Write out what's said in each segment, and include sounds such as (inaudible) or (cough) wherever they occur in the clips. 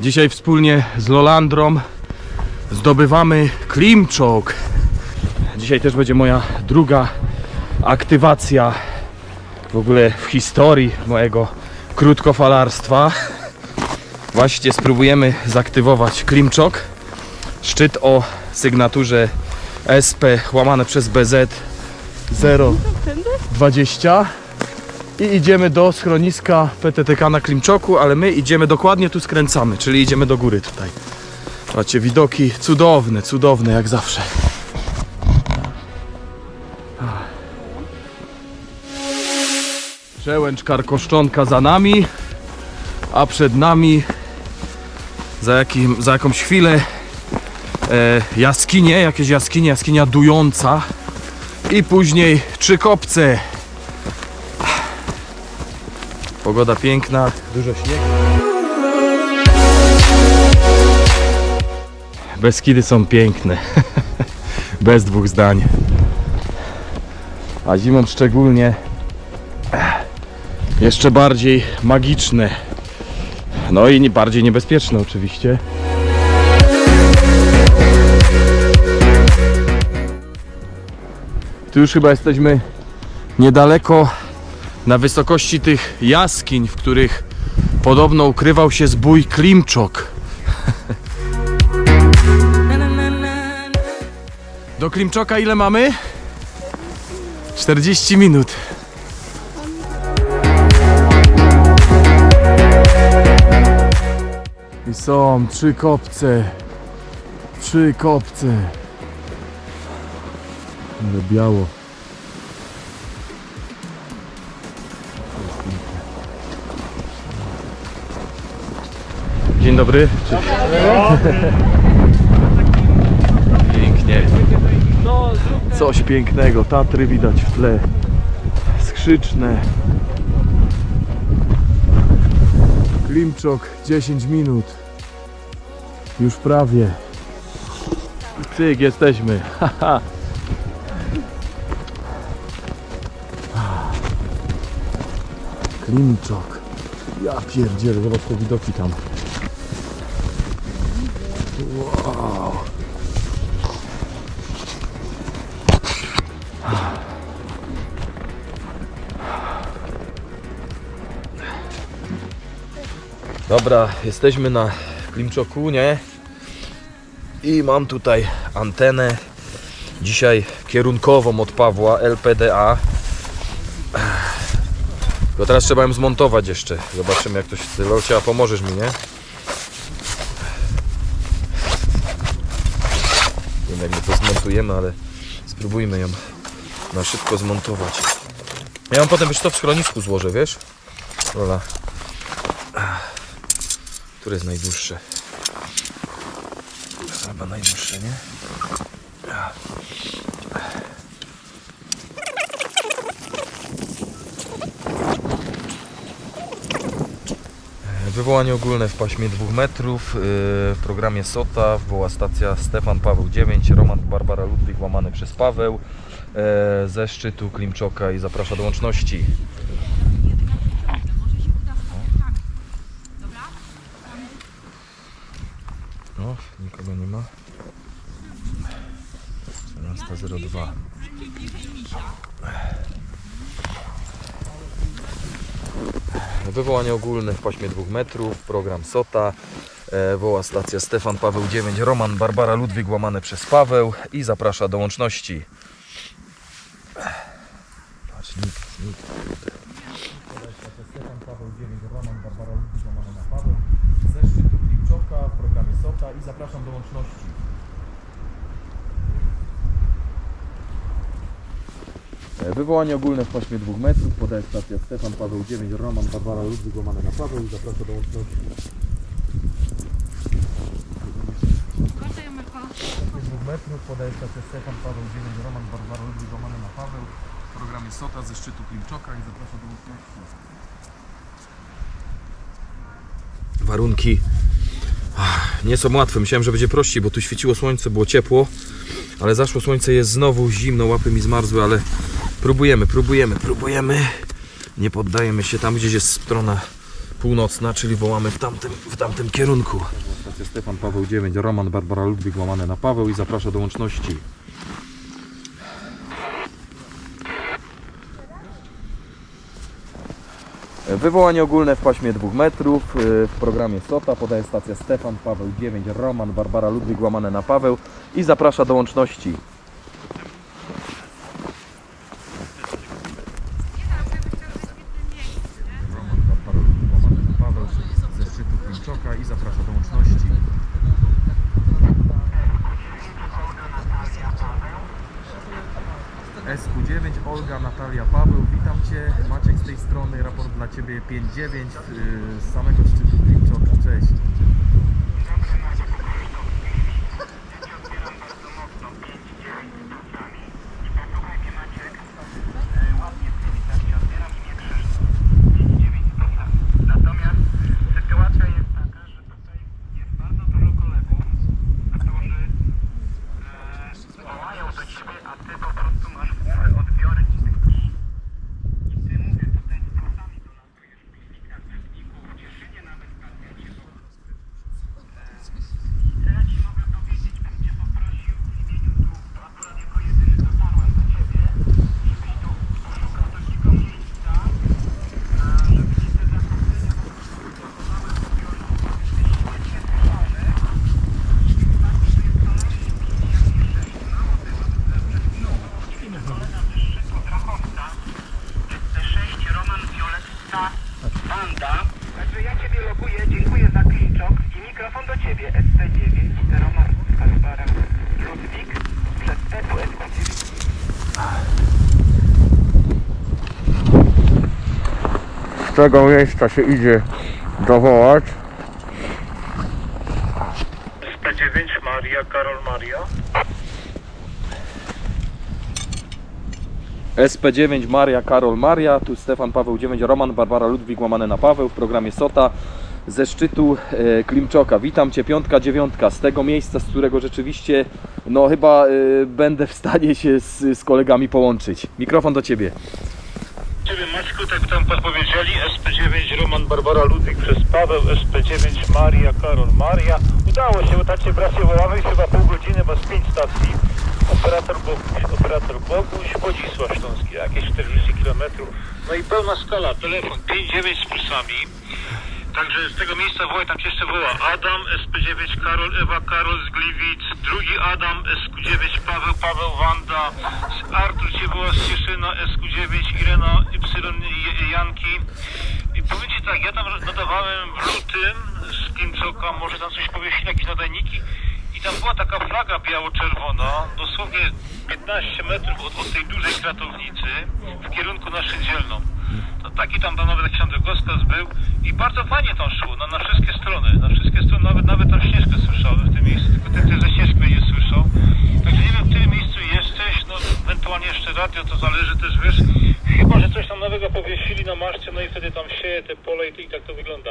Dzisiaj wspólnie z Lolandrą zdobywamy Klimczok. Dzisiaj też będzie moja druga aktywacja w ogóle w historii mojego krótkofalarstwa. Właśnie spróbujemy zaktywować Klimczok. Szczyt o sygnaturze SP łamane przez BZ 020 i idziemy do schroniska PTTK na Klimczoku, ale my idziemy dokładnie tu skręcamy, czyli idziemy do góry tutaj. Macie widoki cudowne, cudowne jak zawsze. Przełęcz Karkoszczonka za nami, a przed nami za, jakim, za jakąś chwilę e, jaskinie, jakieś jaskinie, jaskinia dująca i później trzy kopce. Pogoda piękna, dużo śniegu. Beskidy są piękne. (laughs) Bez dwóch zdań. A zimą szczególnie jeszcze bardziej magiczne. No i bardziej niebezpieczne oczywiście. Tu już chyba jesteśmy niedaleko na wysokości tych jaskiń, w których podobno ukrywał się zbój Klimczok. Do Klimczoka ile mamy? 40 minut. I są trzy kopce. Trzy kopce. Ale biało. Dobry. Pięknie. Coś pięknego. Tatry widać w tle. Skrzyczne. Klimczok 10 minut. Już prawie. Cyk, jesteśmy. Haha. Klimczok. Ja pierdzielę, zobacz te widoki tam. Wow. Dobra, jesteśmy na Klimczoku, nie? I mam tutaj antenę. Dzisiaj kierunkową od Pawła LPDA. Tylko teraz trzeba ją zmontować jeszcze. Zobaczymy jak to się... Ty, Lolcia, pomożesz mi? Nie wiem jak ale spróbujmy ją na szybko zmontować. Ja potem wiesz to w schronisku złożę, wiesz? Rola. Które jest najdłuższe? Chyba najdłuższe, nie? Wywołanie ogólne w paśmie 2 metrów yy, w programie SOTA była stacja Stefan Paweł 9, Roman Barbara Ludwik łamany przez Paweł yy, ze szczytu Klimczoka i zaprasza do łączności. No, nikogo nie ma. 14.02 Wywołanie ogólne w paśmie 2 metrów, program SOTA, e, woła stacja Stefan Paweł 9, Roman Barbara Ludwik łamane przez Paweł i zaprasza do łączności. Patrz, nikt, nikt. Stefan Paweł 9, Roman Barbara Ludwik łamane na Paweł ze szczytu Klimczoka w programie SOTA i zapraszam do łączności. Wywołanie ogólne w paśmie 2 metrów, podaje stacja Stefan Paweł 9, Roman Barbara Ludwik łamane na Paweł i zaprasza do łączności. 2 metrów, podaje stacja Stefan Paweł 9, Roman Barbara Ludwik łamane na Paweł w programie SOTA ze szczytu Klimczoka i zaprasza do łączności. Warunki ach, nie są łatwe, myślałem, że będzie prościej, bo tu świeciło słońce, było ciepło, ale zaszło słońce, jest znowu zimno, łapy mi zmarzły, ale próbujemy, próbujemy, próbujemy. Nie poddajemy się tam gdzieś jest strona północna, czyli wołamy w tamtym, w tamtym kierunku. Stacja Stefan Paweł 9, Roman Barbara Ludwik łamane na Paweł i zaprasza do łączności. Wywołanie ogólne w paśmie 2 metrów y, w programie SOTA podaje stacja Stefan Paweł 9, Roman Barbara Ludwik łamane na Paweł i zaprasza do łączności. Roman Barbara Ludwik łamane na Paweł ze szczytu Klimczoka i zaprasza do łączności. SQ9, Olga, Natalia, Paweł, witam Cię. Maciek z tej strony, raport dla Ciebie 5-9 yy, z samego szczytu Klimczoka. Cześć. Natomiast sytuacja jest taka, że tutaj jest bardzo dużo kolegów, którzy e, wołają do ciebie, a ty po prostu masz głuche odbiory ci tych krzyków. I ty mówię tutaj z głosami dolatujesz w piknikach, w Żywniku, w Cieszynie nawet padnie cię po prostu. E, co ja ci mogę powiedzieć, bym cię poprosił w imieniu tu, akurat jako jedyny dotarłem do ciebie, żebyś tu poszukał takiego miejsca, a żeby ci te zakończenia po prostu blokowały odbiory. Jesteś świetnie słyszalny i wystarczy, że jest co najmniej 5 jak nie 6. Mało tego, przed chwilą dołączyliśmy kolega ze szczytu Drachowca, SP6 Roman Violetta Banda. Także ja Ciebie loguję, dziękuję za klinczok i mikrofon do Ciebie SP9 Roman Barbara Ludwik przez EPU SP9. z tego miejsca się idzie dowołać. SP9 Maria, Karol Maria. SP9 Maria, Karol Maria, tu Stefan Paweł 9, Roman Barbara Ludwik łamane na Paweł w programie SOTA ze szczytu e, Klimczoka. Witam Cię, piątka, dziewiątka, z tego miejsca, z którego rzeczywiście no chyba e, będę w stanie się z, z kolegami połączyć. Mikrofon do Ciebie. Tak tam podpowiedzieli, SP9 Roman Barbara Ludwik przez Paweł, SP9 Maria Karol Maria. Udało się, bo cię bracie wołamy, chyba pół godziny, bo z pięć stacji. Operator Boguś, operator Boguś, Wodzisław Śląski, jakieś 40 km. No i pełna skala, telefon 59 z plusami. Także z tego miejsca woła, tam cię jeszcze woła Adam, SP9 Karol, Ewa Karol z Gliwic, drugi Adam, SQ9 Paweł, Paweł Wanda, Artur cię woła z Cieszyna, SQ9 Irena, Y Janki. I powiem ci tak, ja tam nadawałem w lutym z Klimczoka, może tam coś powiesili, jakieś nadajniki i tam była taka flaga biało-czerwona, dosłownie 15 metrów od, od tej dużej kratownicy w kierunku na Szyndzielną. To taki tam, tam nawet Androgoskas był i bardzo fajnie tam szło, na, na wszystkie strony, na wszystkie strony, nawet, nawet tam Śnieżkę słyszałem w tym miejscu, tylko ten, ten ze Śnieżki nie słyszał. Także nie wiem, w którym miejscu jesteś, no ewentualnie jeszcze radio, to zależy też, wiesz, chyba, że coś tam nowego powiesili na maszcie, no i wtedy tam sieje te pole i, i tak to wygląda.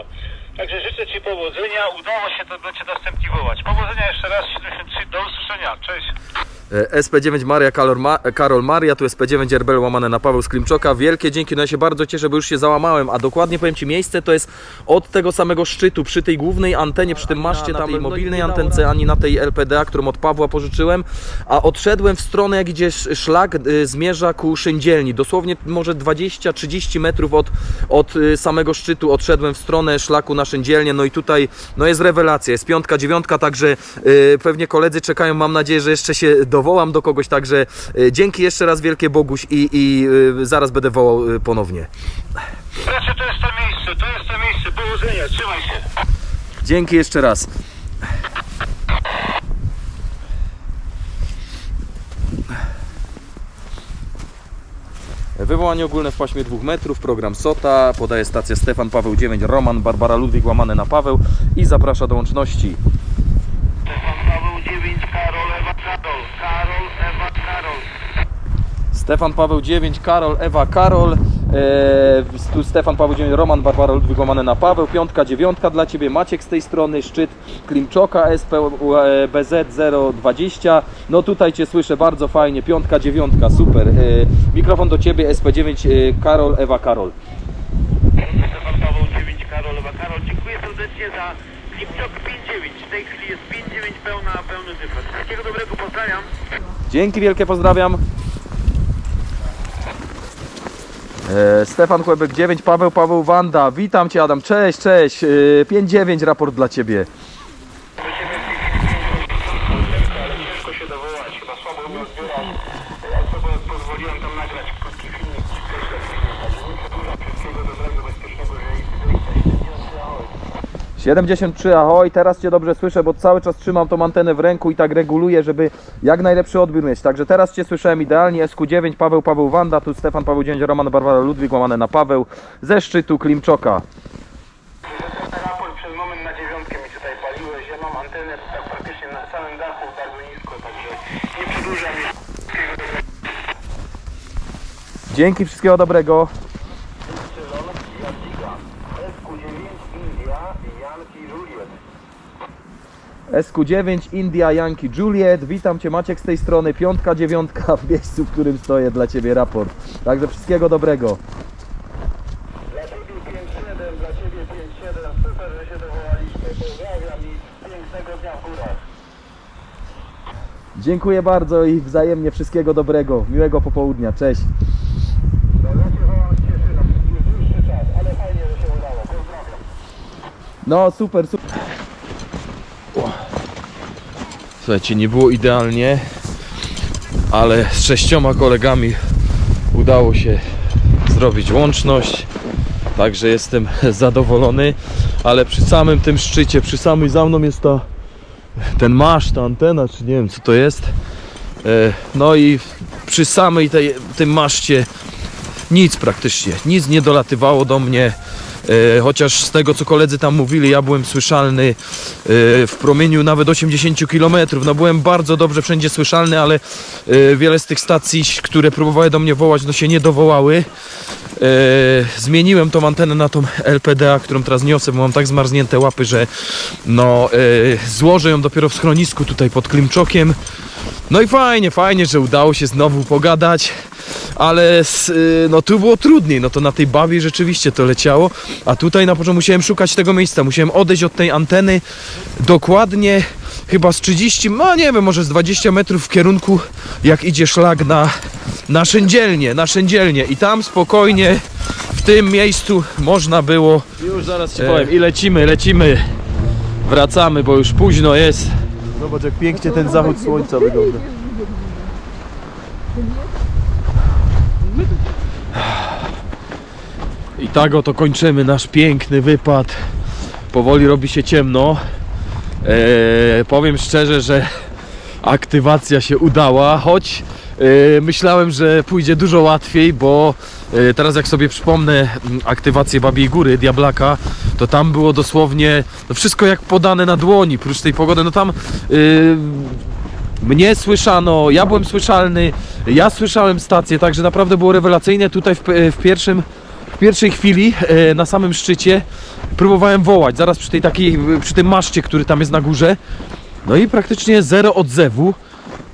Także życzę Ci powodzenia, udało się, to będzie następnie wołać. Powodzenia jeszcze raz, 73, do usłyszenia, cześć. E, SP9 Maria, Karol, Ma Karol Maria, tu SP9 Erbel łamane na Paweł z Klimczoka. Wielkie dzięki, no ja się bardzo cieszę, bo już się załamałem, a dokładnie powiem Ci miejsce, to jest od tego samego szczytu, przy tej głównej antenie, przy tym maszcie, tam tej mobilnej antence, ani na tej LPDA, którą od Pawła pożyczyłem, a odszedłem w stronę, jak gdzieś szlak y, zmierza ku Szyndzielni, dosłownie może 20-30 metrów od, od y, samego szczytu odszedłem w stronę szlaku na Szyndzielnię, no i tutaj no jest rewelacja, jest piątka, dziewiątka, także y, pewnie koledzy czekają, mam nadzieję, że jeszcze się dowołam do kogoś, także y, dzięki jeszcze raz wielkie Boguś i, i zaraz będę wołał ponownie. Bracie, to jest to miejsce, to jest to miejsce, powodzenia, trzymaj się. Dzięki jeszcze raz. Wywołanie ogólne w paśmie 2 metrów, program SOTA, podaje stacja Stefan Paweł 9, Roman, Barbara Ludwik łamane na Paweł i zaprasza do łączności. Stefan Paweł 9, Karol, Ewa, Karol. Karol, Ewa, Karol. Stefan Paweł 9, Karol, Ewa, Karol, tu Stefan Paweł 9, Roman, Barbara łamane na Paweł, piątka, dziewiątka dla Ciebie, Maciek z tej strony, szczyt Klimczoka, SP e, BZ 020, no tutaj Cię słyszę bardzo fajnie, piątka, dziewiątka, super, e, mikrofon do Ciebie, SP9, e, Karol, Ewa, Karol. Stefan Paweł 9 Karolowa. Karol, dziękuję serdecznie za Klipczok 5-9. W tej chwili jest 5-9 pełna, pełny wypad. Wszystkiego dobrego, pozdrawiam. Dzięki wielkie, pozdrawiam. E, Stefan Chłebek 9, Paweł, Paweł Wanda. Witam Cię Adam, cześć, cześć. E, 5-9 raport dla Ciebie. ale ciężko się dowołać, chyba słabo mnie odbiera. Ja sobie pozwoliłem tam nagrać krótki filmik, wszystkiego dobrego, bezpiecznego wyjścia. 73, ahoj, teraz Cię dobrze słyszę, bo cały czas trzymam tą antenę w ręku i tak reguluję, żeby jak najlepszy odbiór mieć. Także teraz Cię słyszałem idealnie, SQ9, Paweł, Paweł Wanda, tu Stefan, Paweł 9, Roman, Barbara, Ludwik, łamane na Paweł, ze szczytu Klimczoka. Raport przez moment na dziewiątkę mi tutaj paliłeś. Ja mam antenę tak praktycznie na samym dachu, bardzo nisko, także nie przedłużam. Dzięki, wszystkiego dobrego. SQ9 India Yankee Juliet, witam Cię Maciek z tej strony, piątka, dziewiątka w miejscu, w którym stoję dla Ciebie raport. Także wszystkiego dobrego. Dla Ciebie 5-7, dla Ciebie 5-7, super, że się. Dziękuję bardzo i wzajemnie wszystkiego dobrego, miłego popołudnia, cześć. No ja Cię wołam z Cieszyna, już dłuższy czas, ale fajnie, że się udało. Pozdrawiam. No super, super. Słuchajcie, nie było idealnie, ale z sześcioma kolegami udało się zrobić łączność. Także jestem (laughs) zadowolony, ale przy samym tym szczycie, przy samej za mną jest ta ten masz, ta antena, czy nie wiem co to jest. E, No i przy samej tej, tym maszcie nic praktycznie, nic nie dolatywało do mnie. E, chociaż z tego co koledzy tam mówili, ja byłem słyszalny e, w promieniu nawet 80 km. No byłem bardzo dobrze wszędzie słyszalny, ale e, wiele z tych stacji, które próbowały do mnie wołać, no się nie dowołały. Zmieniłem tą antenę na tą LPDA, którą teraz niosę, bo mam tak zmarznięte łapy, że no złożę ją dopiero w schronisku tutaj pod Klimczokiem. No i fajnie, fajnie, że udało się znowu pogadać, ale s- y, no tu było trudniej, no to na tej bawie rzeczywiście to leciało, a tutaj na początku musiałem szukać tego miejsca, musiałem odejść od tej anteny dokładnie chyba z 30, no nie wiem, może z 20 metrów w kierunku jak idzie szlak na, na szyndzielnię, na i tam spokojnie w tym miejscu można było Już zaraz ci e, powiem. i lecimy, lecimy, wracamy, bo już późno jest. Zobacz jak pięknie ten zachód słońca wygląda. I tak oto kończymy nasz piękny wypad. Powoli robi się ciemno. Eee, powiem szczerze, że aktywacja się udała, choć e, myślałem, że pójdzie dużo łatwiej, bo e, teraz jak sobie przypomnę m, aktywację Babiej Góry, Diablaka, to tam było dosłownie no wszystko jak podane na dłoni, prócz tej pogody, no tam y, mnie słyszano, ja byłem słyszalny, ja słyszałem stację, także naprawdę było rewelacyjne tutaj w, w pierwszym w pierwszej chwili e, na samym szczycie próbowałem wołać, zaraz przy tej takiej, przy tym maszcie, który tam jest na górze. No i praktycznie zero odzewu.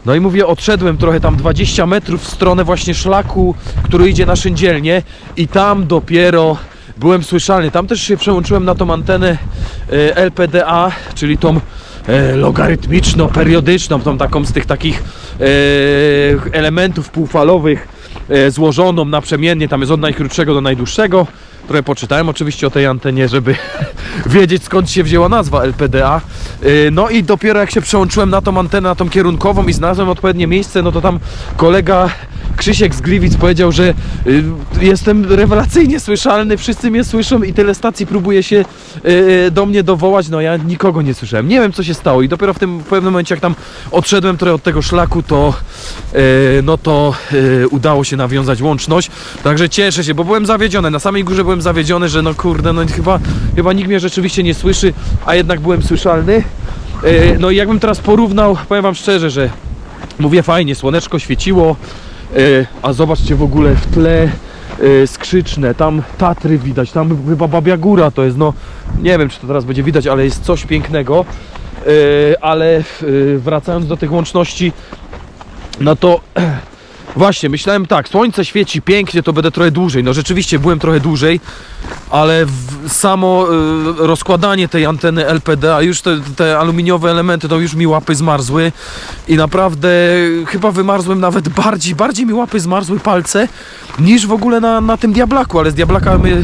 No i mówię, odszedłem trochę tam 20 metrów w stronę właśnie szlaku, który idzie na szyndzielnię i tam dopiero byłem słyszalny. Tam też się przełączyłem na tą antenę e, LPDA, czyli tą e, logarytmiczno-periodyczną, tą taką z tych takich e, elementów półfalowych złożoną naprzemiennie, tam jest od najkrótszego do najdłuższego. Trochę poczytałem oczywiście o tej antenie, żeby (laughs) wiedzieć skąd się wzięła nazwa LPDA. E, No i dopiero jak się przełączyłem na tą antenę, na tą kierunkową i znalazłem odpowiednie miejsce, no to tam kolega Krzysiek z Gliwic powiedział, że y, jestem rewelacyjnie słyszalny, wszyscy mnie słyszą i tyle stacji próbuje się y, do mnie dowołać, no ja nikogo nie słyszałem. Nie wiem co się stało i dopiero w tym w pewnym momencie jak tam odszedłem trochę od tego szlaku, to y, no to y, udało się nawiązać łączność. Także cieszę się, bo byłem zawiedziony. Na samej górze byłem zawiedziony, że no kurde, no chyba, chyba nikt mnie rzeczywiście nie słyszy, a jednak byłem słyszalny. Y, No i jakbym teraz porównał, powiem wam szczerze, że mówię fajnie, słoneczko świeciło, y, a zobaczcie w ogóle w tle y, skrzyczne, tam Tatry widać, tam chyba Babia Góra to jest, no nie wiem czy to teraz będzie widać, ale jest coś pięknego, Y, ale wracając do tych łączności, no to Właśnie, myślałem tak, słońce świeci pięknie, to będę trochę dłużej. No rzeczywiście byłem trochę dłużej, ale samo y, rozkładanie tej anteny LPD, a już te, te aluminiowe elementy, to już mi łapy zmarzły i naprawdę chyba wymarzłem nawet bardziej, bardziej mi łapy zmarzły palce niż w ogóle na, na tym Diablaku, ale z Diablaka my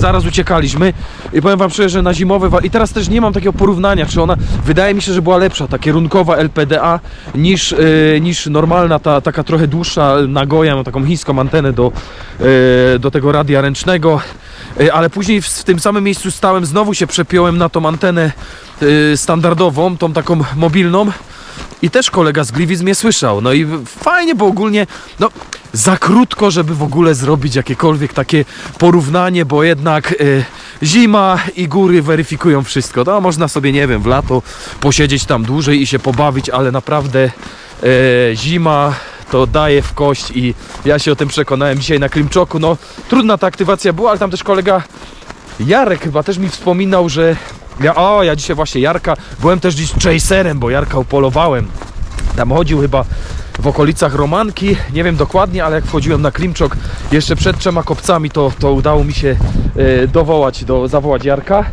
zaraz uciekaliśmy. I powiem wam szczerze, że na zimowe i teraz też nie mam takiego porównania, czy ona wydaje mi się, że była lepsza, ta kierunkowa LPDA niż, yy, niż normalna, ta taka trochę dłuższa Nagoya, mam taką chińską antenę do, yy, do tego radia ręcznego, yy, ale później w, w tym samym miejscu stałem, znowu się przepiąłem na tą antenę yy, standardową, tą taką mobilną i też kolega z Gliwic mnie słyszał. No i fajnie, bo ogólnie, no za krótko, żeby w ogóle zrobić jakiekolwiek takie porównanie, bo jednak y, zima i góry weryfikują wszystko. No, można sobie, nie wiem, w lato posiedzieć tam dłużej i się pobawić, ale naprawdę y, zima to daje w kość i ja się o tym przekonałem dzisiaj na Klimczoku. No, trudna ta aktywacja była, ale tam też kolega Jarek chyba też mi wspominał, że ja, o, ja dzisiaj właśnie Jarka, byłem też dziś chaserem, bo Jarka upolowałem. Tam chodził chyba w okolicach Romanki, nie wiem dokładnie, ale jak wchodziłem na Klimczok jeszcze przed trzema kopcami, to, to udało mi się e, dowołać, do, zawołać Jarka,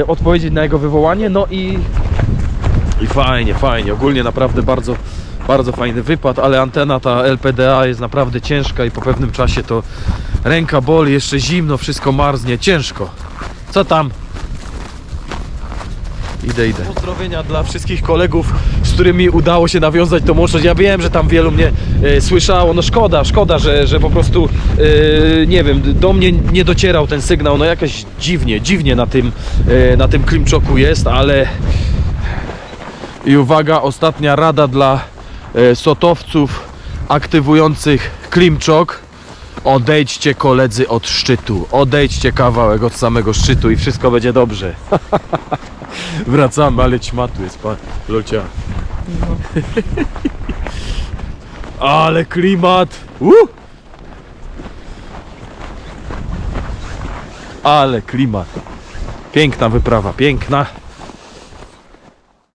e, odpowiedzieć na jego wywołanie, no i, i fajnie, fajnie, ogólnie naprawdę bardzo, bardzo fajny wypad, ale antena ta LPDA jest naprawdę ciężka i po pewnym czasie to ręka boli, jeszcze zimno, wszystko marznie, ciężko. Co tam? Idę, idę. Pozdrowienia dla wszystkich kolegów, z którymi udało się nawiązać tą łączność. Ja wiem, że tam wielu mnie e, słyszało. No szkoda, szkoda, że, że po prostu e, nie wiem, do mnie nie docierał ten sygnał. No jakaś dziwnie, dziwnie na tym, e, na tym Klimczoku jest, ale i uwaga, ostatnia rada dla e, sotowców aktywujących Klimczok. Odejdźcie koledzy od szczytu. Odejdźcie kawałek od samego szczytu i wszystko będzie dobrze. (laughs) (laughs) Wracamy, ale ćma tu jest, pan Locia. (laughs) ale klimat! Uh! Ale klimat. Piękna wyprawa, piękna.